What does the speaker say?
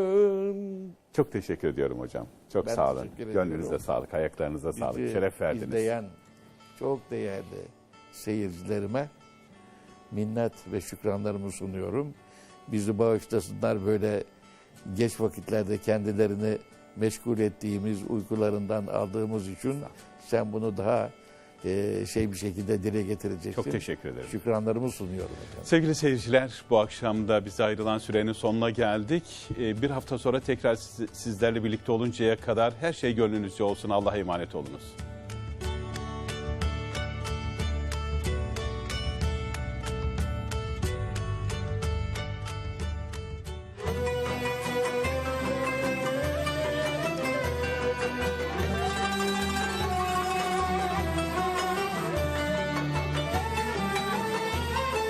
duran. Çok teşekkür ediyorum hocam. Çok Ben sağ olun. Gönlünüze sağlık, ayaklarınıza sağlık. Bizi Şeref verdiniz. izleyen çok değerli seyircilerime minnet ve şükranlarımı sunuyorum. Bizi bağışlasınlar böyle geç vakitlerde kendilerini meşgul ettiğimiz uykularından aldığımız için sen bunu daha e, şey bir şekilde dile getireceksin. Çok teşekkür ederim. Şükranlarımı sunuyorum efendim. Sevgili seyirciler, bu akşam da bize ayrılan sürenin sonuna geldik. Ee, Bir hafta sonra tekrar siz- sizlerle birlikte oluncaya kadar her şey gönlünüzce olsun. Allah'a emanet olunuz.